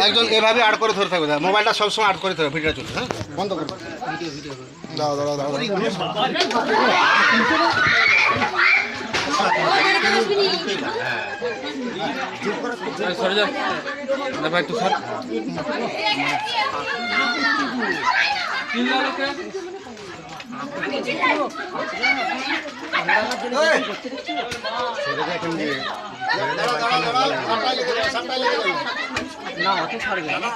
একজন এভাবে আট করে ধরে থাকবে মোবাইলটা সবসময় আট করে ধরে ভিডিওটা চলছে হ্যাঁ? বন্ধ করবে দাও দাও দাও একটু দাঁড়াও, দাঁড়াও, দাঁড়াও, সামটাই লেগে যাবে, সামটাই লেগে যাবে। না অত ছাড়বে না না,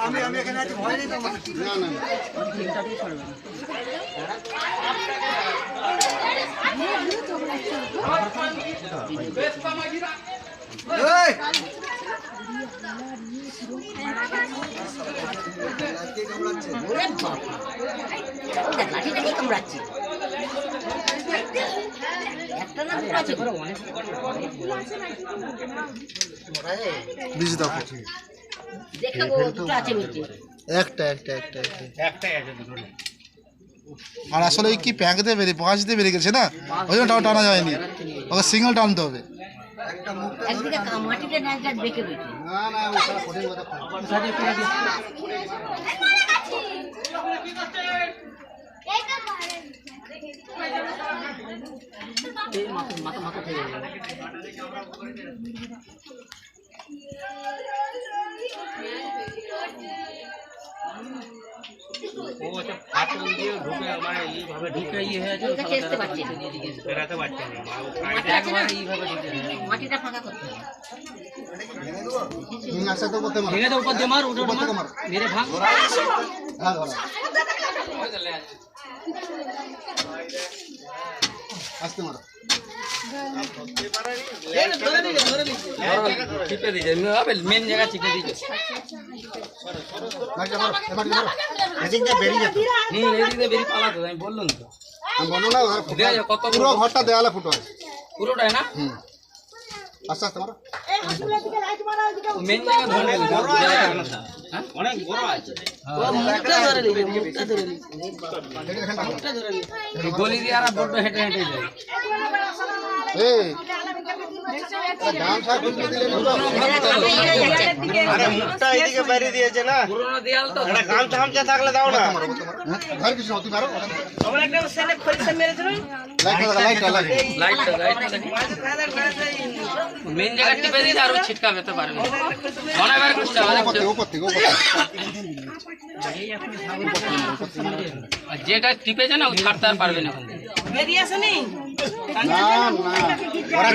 না, না। কামড়াচ্ছে একটা না দুটো আছে বিজি দাও দেখাবো দুটো আছে বলছে একটা একটা একটা একটা। আর আসলে এই কি প্যাঁক দিয়ে বেরিয়ে পাঁচ দিয়ে বেরিয়ে গেছে না? ওই জন্য টানা যায়নি। ওকে সিঙ্গেল টানতে হবে। একদিকে মাটিতে না না কঠিন কথা মাথা মাথা মাথা থেকে মাটিটা ফাঁকা করতে হবে হুম, আচ্ছা তো করতে পারো ভেঙে দে উপর দিয়ে মার উঠে উপর উঠে থেকে মার মারো। মেরে ভাঙ হ্যাঁ ধরো আসতে মারো মেন জায়গা চিপে দিয়েছে হুম এদিক বেরিয়ে পালাতো আমি বললাম তো ফুটো কত পুরো ঘরটা দেয়ালে ফুটো মেন জায়গা ধরে গলি দিয়ে আর বড্ড হেঁটে হেঁটে যায়। মুখটা এইদিকে বাইরে তো থাকলে দাও না হ্যাঁ মেন জায়গা টিপে দিলে আরও ছিটকা পেতে পারবে মনে বার করতে উপর থেকে উপর থেকে উপর থেকে আর যেটা টিপেছে না ও ছাড়তে আর পারবে না। বেরিয়ে আসেনি না না ওরা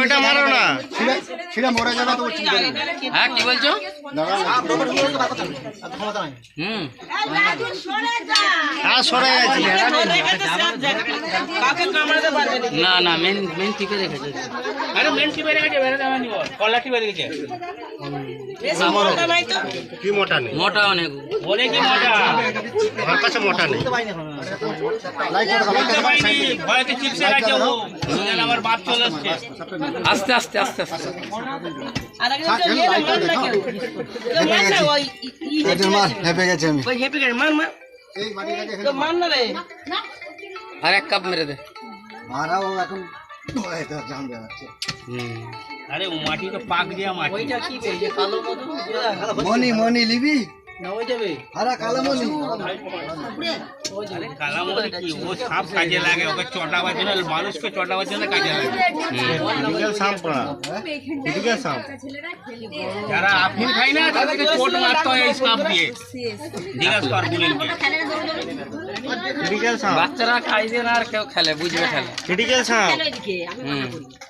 ওইটা মারো না ছিঁড়ে ছিঁড়ে মরে যাবে তো ও চিনবে না হ্যাঁ কি বলছো হুম আর সরে গেছি কাকে কামড়াতে পারবে না। না না মেন মেন টিপে রেখেছে আরে মেন টিপে রেখেছে বেরে দেওয়া নিব কলা টিপে রেখেছে কি মোটা নেই? মোটা অনেক। বলে কি মোটা আমার কাছে মোটা নেই। লাইট লাগাও লাইট লাগাও ভয়তে চিপসে রাখছে ও। আমার বাপ চলে আসছে আস্তে আস্তে আস্তে আস্তে। আর এক কাপ মেরে দে। মারাও এখন জানবে হুম। আরে মাটি তো পাক দিয়া মাটি ওইটা কি বে যে কালো মতো মনি মনি লিবি না ওই যাবে আরে কালো মনি আরে কালামরি কি ও সাপ কাজে লাগে ওকে চটা বাজে না মানুষকে চটা বাজে না কাজে লাগে মেডিকেল সাপ পড়া মেডিকেল সাপ যারা আফিন খাই না তাদেরকে চোট মারতে হয় এই সাপ দিয়ে জিজ্ঞাসা কর বুলেনকে মেডিকেল সাপ বাচ্চারা খাইবে না আর কেউ খেলে বুঝবে খেলে মেডিকেল সাপ এদিকে আমি হুম না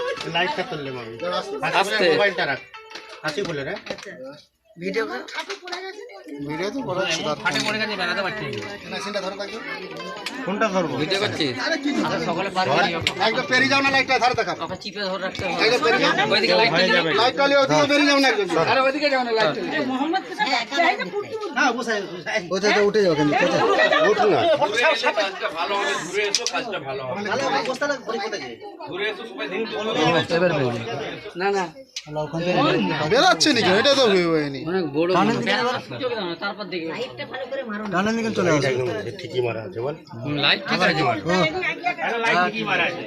লাইটটা তুললে মামি আস্তে। মোবাইলটা রাখ। হাসি বলে রে। ভিডিও তো করা হচ্ছে ফাটে পড়ে গেছে বেড়াতে পারছি। না সিনটা ধরে থাকবে কোনটা ধরবো? ভিডিও করছিস আরে কি দিচ্ছ? সকলে একদম পেরিয়ে যাও না লাইটটা ধারে দেখাও। ওকে চিপে ধরে রাখতে হবে। একদম পেরিয়ে যাও। ওইদিকে লাইট যাবে। লাইট টালে ওদিকে বেরিয়ে যাও না মোহাম্মদ চাই তো উঠে যাও উঠু না। না না। বেরাচ্ছে নাকি? এটা তো হয়ে হয়নি অনেক বড় তারপর দেখবে লাইটটা ভালো করে মারো ডানের দিকে চলে আসে। লাইট ঠিক আছে। লাইট কি মারা। আছে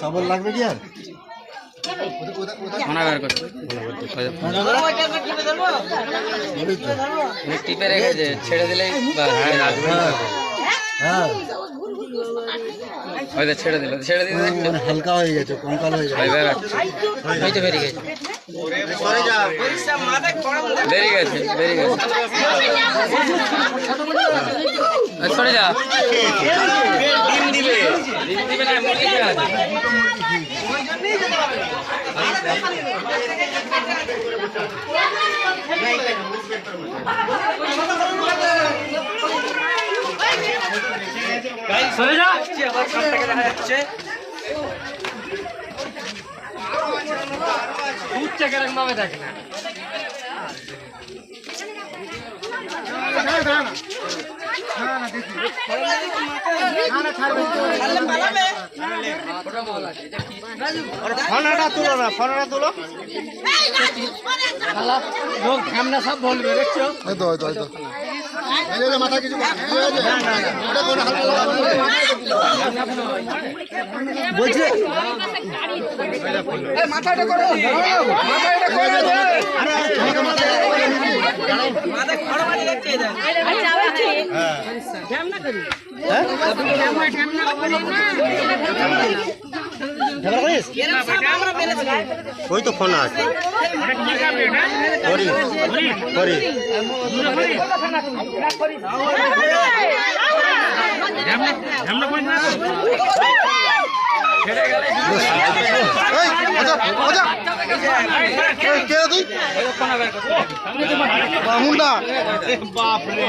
সাবল লাগবে কি আর? ছেড়ে দিলে বাস, হয়ে। যাবে। হ্যাঁ ওই তো ছেড়ে দিল ছেড়ে দিলে মানে হালকা হয়ে গেছে কঙ্কাল হয়ে হচ্ছে এই তো বেরিয়ে গেছে বেরিয়ে গেছে বেরিয়ে গেছে সরে যা ডিম দিবে ডিম দিবে না মুরগি আছে ফোনটা তুলো না ফোনটা তুলো। লোক সামনে সব বলবে দেখছ? মাথা কিছু না। না না ওটা কোন হালকা বলছি? মাথাটা করো। মাথাটা করো। ওই তো ফোন আছে। করি করি। এই আচ্ছা আচ্ছা এই কে তুই মুন্ডা বাপরে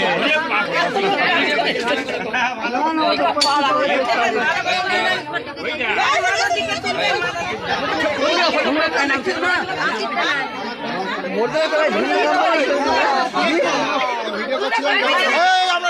ভিডিও করছিলাম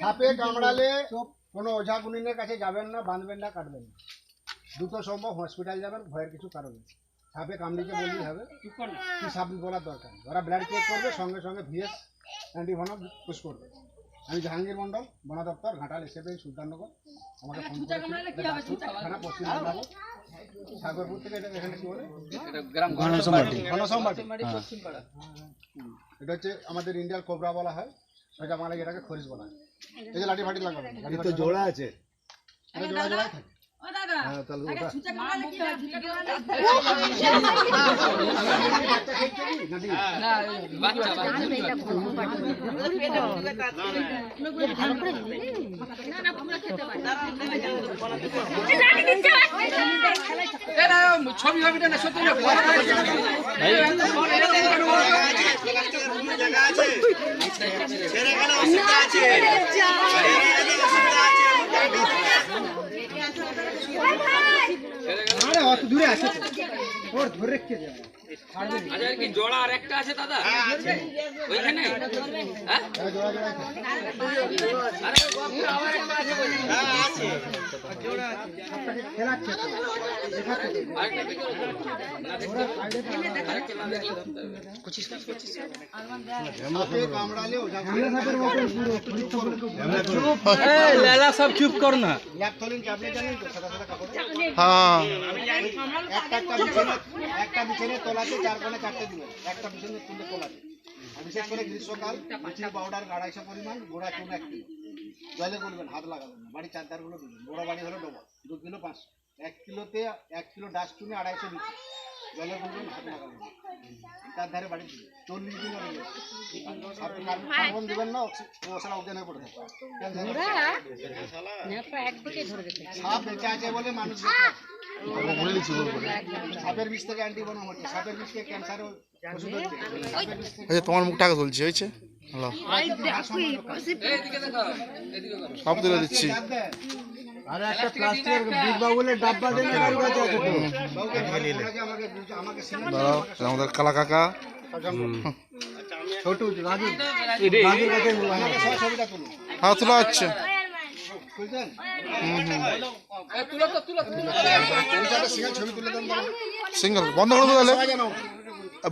সাপে কামড়ালে কোনো ওঝা গুনিনের কাছে যাবেন না বাঁধবেন না কাটবেন না। দ্রুত সম্ভব হসপিটাল যাবেন ভয়ের কিছু কারণ নেই। সাপে কামড়িকে বললেই হবে। কি সাপ বলার দরকার? ওরা ব্লাড চেক করবে সঙ্গে সঙ্গে ভিএস অ্যান্টিভনক পুশ করবে। আমি জাহাঙ্গীর মন্ডল বন দপ্তর ঘাটাল এসে সুলতাননগর। আমাকে ফোন করেছিল। থানা পশ্চিম মেদিনীপুর। সাগরপুর থেকে এটা এখানে কি বলে? ঘনসমাটি এটা হচ্ছে আমাদের ইন্ডিয়ার কোবরা বলা হয়। এটা মানে এটাকে খরিজ বলা হয়। এই যে লাঠি ফাটি লাগাবে। এটা তো জোড়া আছে। জোড়া জোড়া থাকে। হ্যাঁ ছবি ছবিটা না সত্যি না আরে অত দূরে তো। ওর ধরে রেখে যাবে আচ্ছা আর কি জোড়া আর একটা আছে দাদা ওইখানে হ্যাঁ জোড়া জোড়া থাকে। আরে ওই বাপরে, আবার একটা আছে বলছি। খেলাচ্ছে তো। দেখাচ্ছে তো। আরেকটা কি করে দেবো? না দেখতে আরেকটা না দেখলে ধরতে হবে। পঁচিশ পঁচিশ পঁচিশ সাপে কামড়ালে ওঝা লালা সব চুপ কর না ল্যাপথলিন ট্যাবলেট জানেন তো সাদা সাদা কাপড় হ্যাঁ একটা একটা বিছানে একটা বিছানে তলা গাছে চার কোণে চারটে দিবেন একটা পিছনে তুলে কোলাতে আর বিশেষ করে গ্রীষ্মকাল ব্লিচিং পাউডার আড়াইশো পরিমাণ গোড়া চুন এক কিলো। জলে করবেন হাত লাগাবেন না। বাড়ির চার ধারগুলো দিবেন বড় বাড়ি হলো ডবল দু কিলো পাঁচশো। এক কিলোতে এক কিলো ডাস্ট চুনে আড়াইশো দিচ্ছি জলে করবেন হাত লাগাবেন। চার ধারে বাড়ি দিবেন। চল্লিশ দিন হয়ে কার্বন- দিবেন না সারা ওজনে পড়ে থাকবে সাপ বেঁচে আছে বলে মানুষ সাপের বিষ থেকে সাপের বিষ থেকে আচ্ছা তোমার মুখ টাকা তুলছি হয়েছে? হ্যালো সব তুলে দিচ্ছি। আরে একটা প্লাস্টিকের ডিব্বা বলে ডাব্বা দেন কারও কাছে আছে আমাকে আমাকে দাঁড়াও আমাদের কালা কাকা। ছোট রাজু। রাজুর কাছে হ্যাঁ তোলা হচ্ছে। সিঙ্গেল ছবি তুলে দেন বন্ধ করে দেবো তাহলে? যেন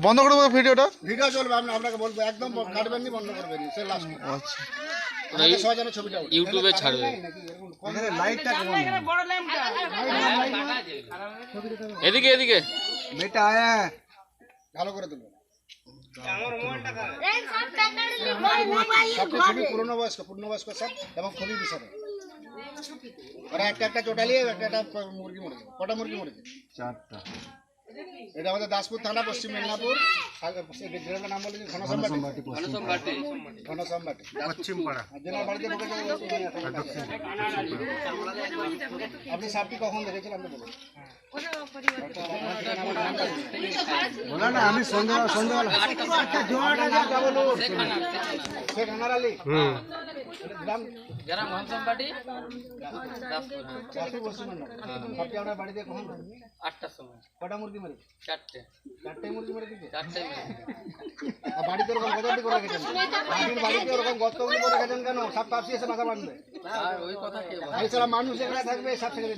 বন্ধ করে দেবো ভিডিওটা? ভিডিও চলবে আপনি আপনাকে বলব একদম কাটবেন নি বন্ধ করবেন সে লাস্ট আচ্ছা। সবাই যেন ছবিটা ইউটিউবে ছাড়বে। লাইটটা কেমন? এদিকে এদিকে। বেটা আয়া। ভালো করে খুবই পুরনো বয়স্ক পূর্ণবয়স্ক সব এবং খুবই বিষাদ ওরা একটা একটা চোটালি একটা একটা মুরগি মরেছে। কটা মুরগি মরেছে? চারটা। এটা আমাদের দাসপুর থানা পশ্চিম মেদিনীপুর। গ্রামের নাম বলে ঘনশ্যামবাটি। ঘনশ্যামবাটি পশ্চিম পাড়া জেনার বাড়িতে আপনি সাপটি কখন দেখেছিলেন আপনি বলুন। আমি সন্ধ্যাবেলা আলী। গ্রাম যারা দাসপুর। পশ্চিম মেদিনীপুর। সাপটি আপনার বাড়িতে কখন? আটটার সময়। কটা মুরগি মারি চারটে। চারটে মুরগি মেরে দিতে চারটে আর বাড়িতে ওরকম গজাটি করে রেখেছেন? আপনি বাড়িতে ওরকম গর্তগুলি করে রেখেছেন কেন? সাপ কাপসি এসে মাথা বাঁধবে। আর ওই কথা কে বলে? এছাড়া মানুষ এখানে থাকবে সাপ সেখানে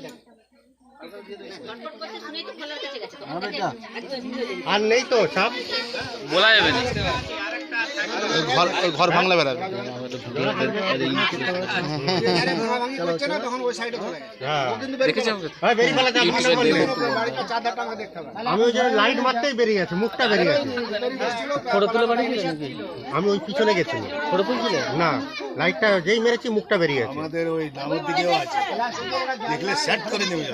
আর নেই তো সাপ? বলা যাবে না। ঘর ঘর ভাঙলে বেড়াবে। হবে আমি ওই লাইট মারতেই বেরিয়ে গেছে মুখটা বেরিয়ে গেছে ফটো তুলে পাঠিয়েছিলেন আমি ওই পিছনে গেছি ফটো না লাইটটা যেই মেরেছি মুখটা বেরিয়ে গেছে আমাদের ওই ডাবর দিকেও আছে। দেখলে সেট করে নেবে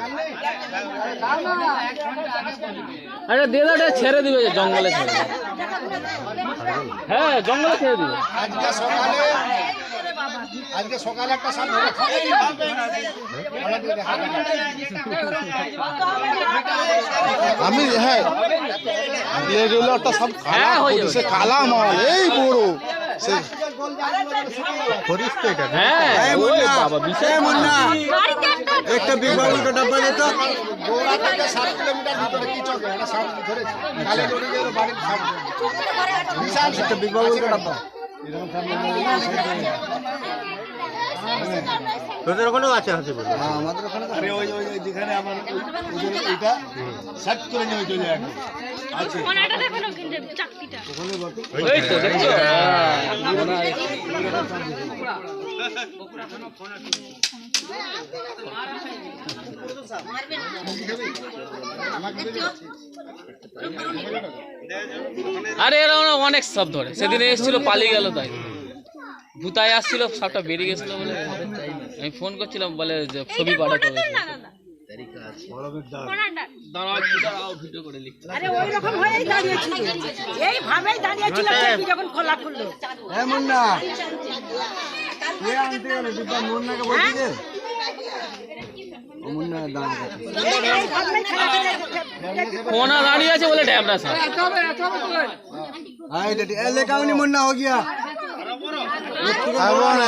আরে এটা ছেড়ে দিবে জঙ্গলে ছেড়ে হ্যাঁ জঙ্গলে ছেড়ে দিবে আজকে সকালে আজকে সকালে একটা সাপ ধরে আমি হ্যাঁ। একটা সব খালা হ্যাঁ, এই বড়। সে করিস তো এটা হ্যাঁ ওই বাবা বিশাল একটা বিমান দুটো ডাব্বা দিত গোড়া থেকে সাত কিলোমিটার ভিতরে কি চলবে? একটা সাপ ধরেছে। কালে দড়ি গেল বাড়ির সাপ বিশাল একটা বিগ ডাব্বা তোদের ওখানেও আছে হাসি বলে? আরে ওই ওই যেখানে আমার ওদের এটা সেট করে নেবে চলে একদম আছে তো দেখছ? আরে এরা অনেক সব ধরে সেদিন এসেছিল পালিয়ে গেল তাই। ভূতায় আসছিল সবটা বেরিয়ে গেছিল বলে আমি ফোন করছিলাম বলে যে ছবি পাঠাতে আরে ওই রকম হয়েই দাঁড়িয়েছিল এইভাবেই দাঁড়িয়েছিল চোখটি যখন খোলা খুললো মুন্না কে আনতে গেল দিব্যা মুন্নাকে বলছি যে মুন্না দাঁড়া এইভাবেই খেলা করে কোনা দাঁড়িয়ে আছে বলে ড্যাবরা স্যার हाय डैडी ए लेका उनी मुन्ना हो गया ওখানে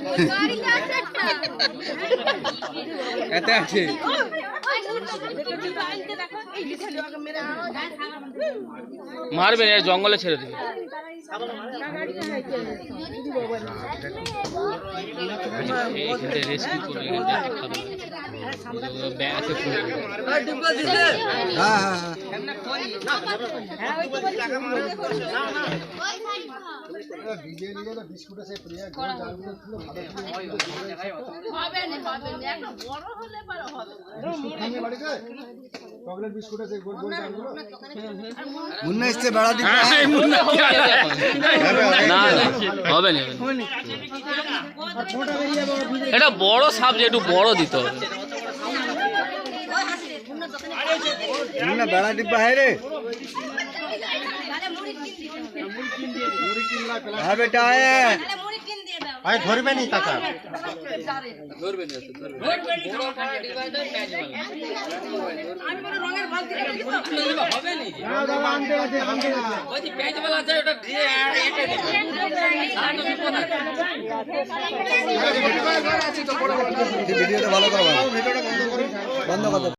ভাই আছে। ওই যে ওইখানটায় না ওটা আছে একটা এতে আছে মারবে না, জঙ্গলে ছেড়ে দেবে এইখানটা রেস্কিউ করে এখানটা খাবে ব্যাগ আছে ফুল हां हां ভিজে নিয়ে তো বিস্কুটে সেই বেড়া হবে না না। ডিব্বা হ্যাঁ রে। হ্যাঁ বেটা হ্যাঁ। আরে ধরবে নি কাকা। ভিডিওটা ভালো করো। বন্ধ করো।